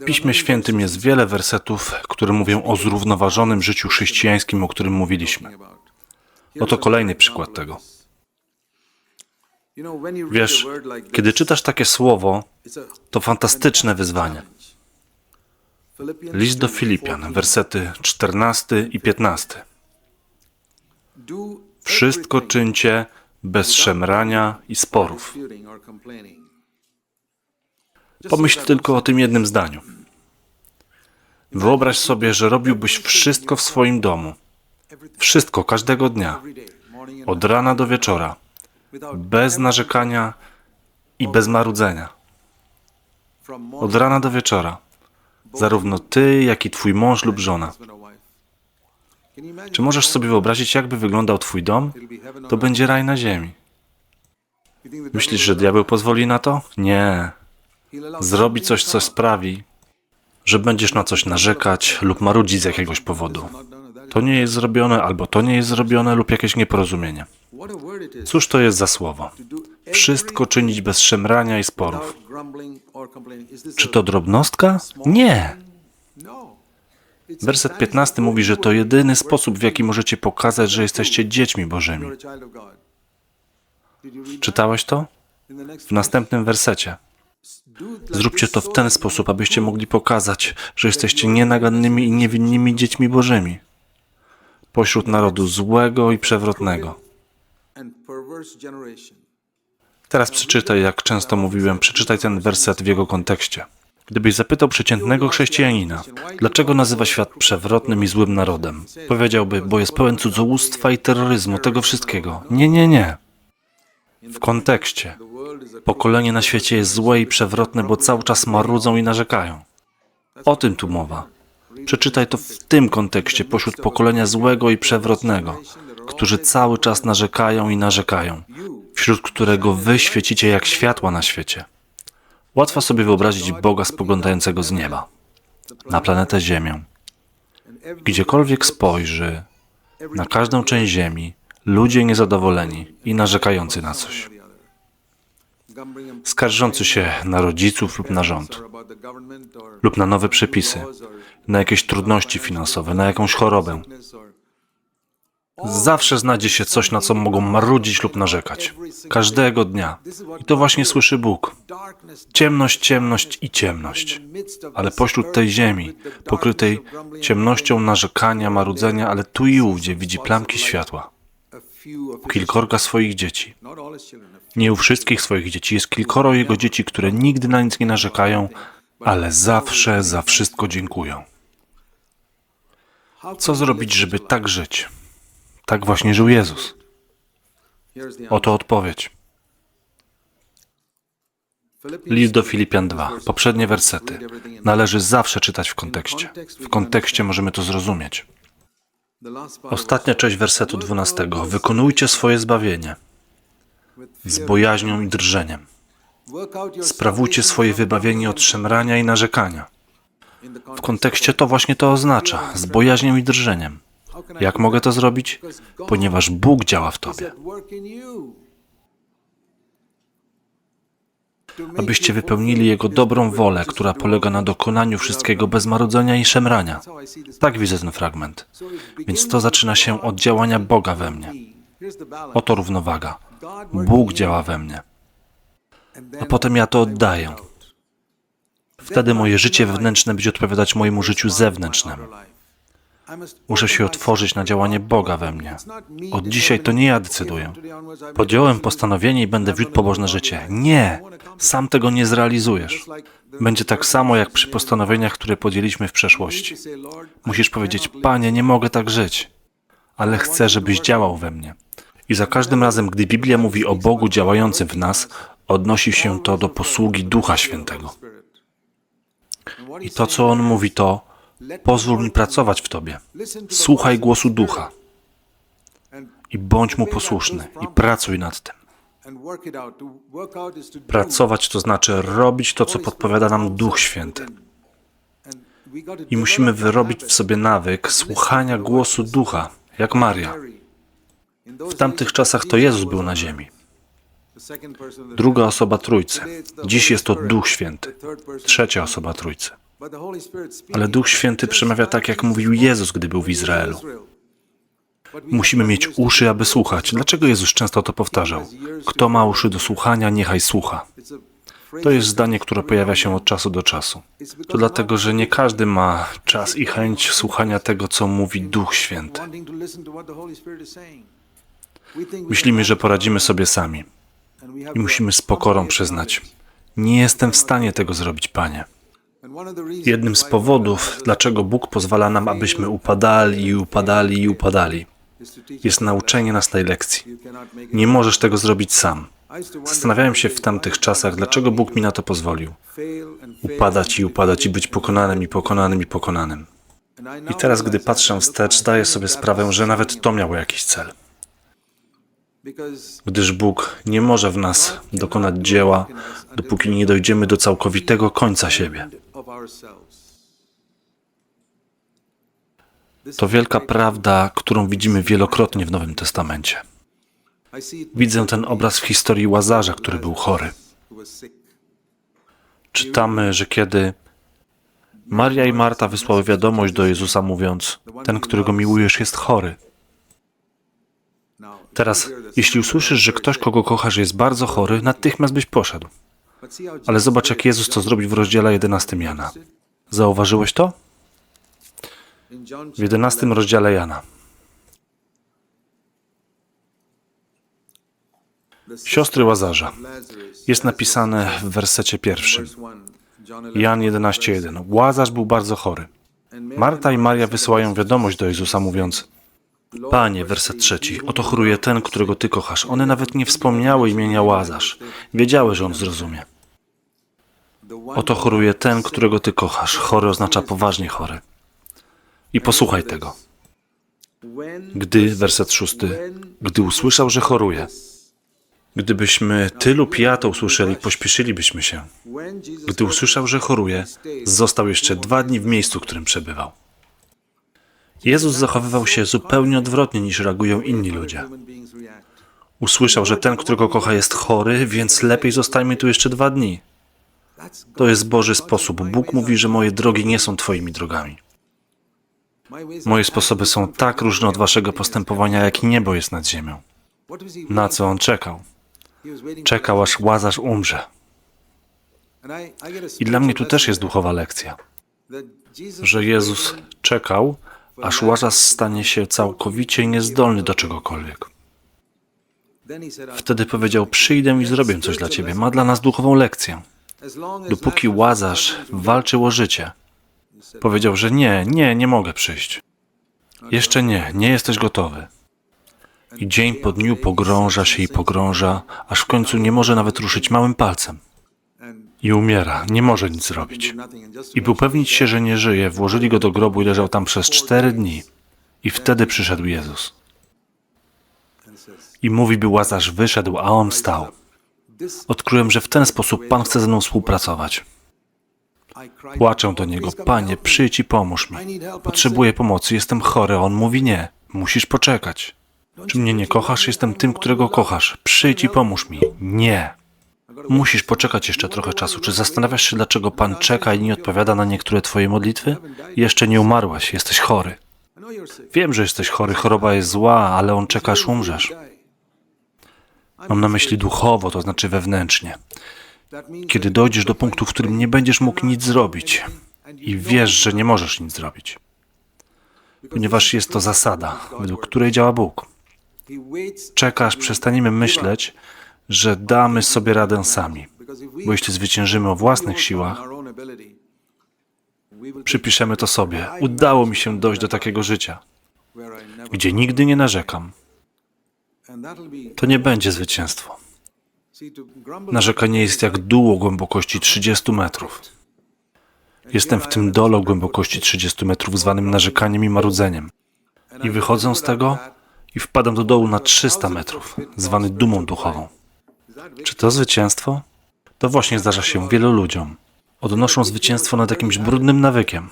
W Piśmie Świętym jest wiele wersetów, które mówią o zrównoważonym życiu chrześcijańskim, o którym mówiliśmy. Oto kolejny przykład tego. Wiesz, kiedy czytasz takie słowo, to fantastyczne wyzwanie. List do Filipian, wersety 14 i 15. Wszystko czyńcie bez szemrania i sporów. Pomyśl tylko o tym jednym zdaniu. Wyobraź sobie, że robiłbyś wszystko w swoim domu. Wszystko każdego dnia, od rana do wieczora, bez narzekania i bez marudzenia. Od rana do wieczora, zarówno ty, jak i twój mąż lub żona. Czy możesz sobie wyobrazić, jakby wyglądał twój dom? To będzie raj na ziemi. Myślisz, że diabeł pozwoli na to? Nie. Zrobi coś, co sprawi, że będziesz na coś narzekać lub marudzić z jakiegoś powodu. To nie jest zrobione, albo to nie jest zrobione, lub jakieś nieporozumienie. Cóż to jest za słowo? Wszystko czynić bez szemrania i sporów. Czy to drobnostka? Nie. Werset 15 mówi, że to jedyny sposób, w jaki możecie pokazać, że jesteście dziećmi Bożymi. Czytałeś to? W następnym wersecie. Zróbcie to w ten sposób, abyście mogli pokazać, że jesteście nienagannymi i niewinnymi dziećmi Bożymi. Pośród narodu złego i przewrotnego. Teraz przeczytaj, jak często mówiłem, przeczytaj ten werset w jego kontekście. Gdybyś zapytał przeciętnego chrześcijanina, dlaczego nazywa świat przewrotnym i złym narodem, powiedziałby, bo jest pełen cudzołóstwa i terroryzmu, tego wszystkiego. Nie, nie, nie. W kontekście. Pokolenie na świecie jest złe i przewrotne, bo cały czas marudzą i narzekają. O tym tu mowa. Przeczytaj to w tym kontekście, pośród pokolenia złego i przewrotnego, którzy cały czas narzekają i narzekają, wśród którego wy świecicie jak światła na świecie. Łatwo sobie wyobrazić Boga spoglądającego z nieba, na planetę Ziemię. Gdziekolwiek spojrzy, na każdą część Ziemi, ludzie niezadowoleni i narzekający na coś. Skarżący się na rodziców lub na rząd, lub na nowe przepisy, na jakieś trudności finansowe, na jakąś chorobę. Zawsze znajdzie się coś, na co mogą marudzić lub narzekać. Każdego dnia. I to właśnie słyszy Bóg. Ciemność, ciemność i ciemność. Ale pośród tej ziemi, pokrytej ciemnością narzekania, marudzenia, ale tu i ówdzie widzi plamki światła. Kilkorga swoich dzieci. Nie u wszystkich swoich dzieci. Jest kilkoro jego dzieci, które nigdy na nic nie narzekają, ale zawsze za wszystko dziękują. Co zrobić, żeby tak żyć? Tak właśnie żył Jezus. Oto odpowiedź. List do Filipian 2. Poprzednie wersety. Należy zawsze czytać w kontekście. W kontekście możemy to zrozumieć. Ostatnia część wersetu 12. Wykonujcie swoje zbawienie z bojaźnią i drżeniem. Sprawujcie swoje wybawienie od szemrania i narzekania. W kontekście to właśnie to oznacza z bojaźnią i drżeniem. Jak mogę to zrobić? Ponieważ Bóg działa w Tobie. Abyście wypełnili Jego dobrą wolę, która polega na dokonaniu wszystkiego bez marudzenia i szemrania. Tak widzę ten fragment. Więc to zaczyna się od działania Boga we mnie. Oto równowaga. Bóg działa we mnie. A potem ja to oddaję. Wtedy moje życie wewnętrzne będzie odpowiadać mojemu życiu zewnętrznemu. Muszę się otworzyć na działanie Boga we mnie. Od dzisiaj to nie ja decyduję. Podjąłem postanowienie i będę wiódł pobożne życie. Nie! Sam tego nie zrealizujesz. Będzie tak samo jak przy postanowieniach, które podjęliśmy w przeszłości. Musisz powiedzieć, Panie, nie mogę tak żyć, ale chcę, żebyś działał we mnie. I za każdym razem, gdy Biblia mówi o Bogu działającym w nas, odnosi się to do posługi Ducha Świętego. I to, co On mówi, to pozwól mi pracować w Tobie. Słuchaj głosu Ducha i bądź Mu posłuszny i pracuj nad tym. Pracować to znaczy robić to, co podpowiada nam Duch Święty. I musimy wyrobić w sobie nawyk słuchania głosu Ducha, jak Maria. W tamtych czasach to Jezus był na ziemi. Druga osoba Trójcy. Dziś jest to Duch Święty. Trzecia osoba Trójcy. Ale Duch Święty przemawia tak, jak mówił Jezus, gdy był w Izraelu. Musimy mieć uszy, aby słuchać. Dlaczego Jezus często to powtarzał? Kto ma uszy do słuchania, niechaj słucha. To jest zdanie, które pojawia się od czasu do czasu. To dlatego, że nie każdy ma czas i chęć słuchania tego, co mówi Duch Święty. Myślimy, że poradzimy sobie sami i musimy z pokorą przyznać: Nie jestem w stanie tego zrobić, Panie. Jednym z powodów, dlaczego Bóg pozwala nam, abyśmy upadali i upadali i upadali, jest nauczenie nas tej lekcji. Nie możesz tego zrobić sam. Zastanawiałem się w tamtych czasach, dlaczego Bóg mi na to pozwolił. Upadać i upadać i być pokonanym i pokonanym i pokonanym. I teraz, gdy patrzę wstecz, zdaję sobie sprawę, że nawet to miało jakiś cel. Gdyż Bóg nie może w nas dokonać dzieła, dopóki nie dojdziemy do całkowitego końca siebie. To wielka prawda, którą widzimy wielokrotnie w Nowym Testamencie. Widzę ten obraz w historii Łazarza, który był chory. Czytamy, że kiedy Maria i Marta wysłały wiadomość do Jezusa, mówiąc: Ten, którego miłujesz, jest chory. Teraz, jeśli usłyszysz, że ktoś, kogo kochasz, jest bardzo chory, natychmiast byś poszedł. Ale zobacz, jak Jezus to zrobił w rozdziale 11 Jana. Zauważyłeś to? W 11 rozdziale Jana. Siostry Łazarza. Jest napisane w wersecie pierwszym. Jan 11:1. Łazarz był bardzo chory. Marta i Maria wysyłają wiadomość do Jezusa, mówiąc: Panie, werset trzeci, oto choruje ten, którego Ty kochasz. One nawet nie wspomniały imienia Łazarz. Wiedziały, że on zrozumie. Oto choruje ten, którego Ty kochasz. Chory oznacza poważnie chory. I posłuchaj tego. Gdy, werset szósty, gdy usłyszał, że choruje, gdybyśmy ty lub ja to usłyszeli, pośpieszylibyśmy się. Gdy usłyszał, że choruje, został jeszcze dwa dni w miejscu, w którym przebywał. Jezus zachowywał się zupełnie odwrotnie niż reagują inni ludzie. Usłyszał, że ten, którego kocha, jest chory, więc lepiej zostajmy tu jeszcze dwa dni. To jest Boży sposób. Bóg mówi, że moje drogi nie są Twoimi drogami. Moje sposoby są tak różne od Waszego postępowania, jak niebo jest nad ziemią. Na co on czekał? Czekał, aż łazarz umrze. I dla mnie tu też jest duchowa lekcja, że Jezus czekał, aż łazarz stanie się całkowicie niezdolny do czegokolwiek. Wtedy powiedział: Przyjdę i zrobię coś dla ciebie. Ma dla nas duchową lekcję. Dopóki łazarz walczył o życie, powiedział, że nie, nie, nie mogę przyjść. Jeszcze nie, nie jesteś gotowy. I dzień po dniu pogrąża się i pogrąża, aż w końcu nie może nawet ruszyć małym palcem. I umiera, nie może nic zrobić. I by upewnić się, że nie żyje, włożyli go do grobu i leżał tam przez cztery dni. I wtedy przyszedł Jezus. I mówi, by Łazarz wyszedł, a on stał. Odkryłem, że w ten sposób Pan chce ze mną współpracować. Płaczę do Niego, Panie, przyjdź i pomóż mi. Potrzebuję pomocy, jestem chory, On mówi nie, musisz poczekać. Czy mnie nie kochasz? Jestem tym, którego kochasz. Przyjdź i pomóż mi. Nie. Musisz poczekać jeszcze trochę czasu. Czy zastanawiasz się, dlaczego Pan czeka i nie odpowiada na niektóre Twoje modlitwy? Jeszcze nie umarłaś, jesteś chory. Wiem, że jesteś chory, choroba jest zła, ale On czeka, aż umrzesz. Mam na myśli duchowo, to znaczy wewnętrznie. Kiedy dojdziesz do punktu, w którym nie będziesz mógł nic zrobić i wiesz, że nie możesz nic zrobić, ponieważ jest to zasada, według której działa Bóg. Czeka, aż przestaniemy myśleć, że damy sobie radę sami, bo jeśli zwyciężymy o własnych siłach, przypiszemy to sobie. Udało mi się dojść do takiego życia, gdzie nigdy nie narzekam. To nie będzie zwycięstwo. Narzekanie jest jak dół o głębokości 30 metrów. Jestem w tym dole o głębokości 30 metrów zwanym narzekaniem i marudzeniem. I wychodzę z tego i wpadam do dołu na 300 metrów, zwany dumą duchową. Czy to zwycięstwo? To właśnie zdarza się wielu ludziom. Odnoszą zwycięstwo nad jakimś brudnym nawykiem,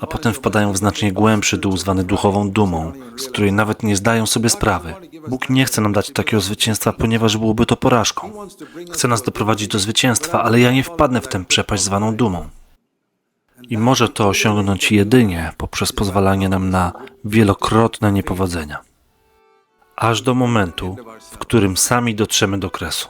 a potem wpadają w znacznie głębszy dół zwany duchową dumą, z której nawet nie zdają sobie sprawy. Bóg nie chce nam dać takiego zwycięstwa, ponieważ byłoby to porażką. Chce nas doprowadzić do zwycięstwa, ale ja nie wpadnę w tę przepaść zwaną dumą. I może to osiągnąć jedynie poprzez pozwalanie nam na wielokrotne niepowodzenia. Aż do momentu, w którym sami dotrzemy do kresu.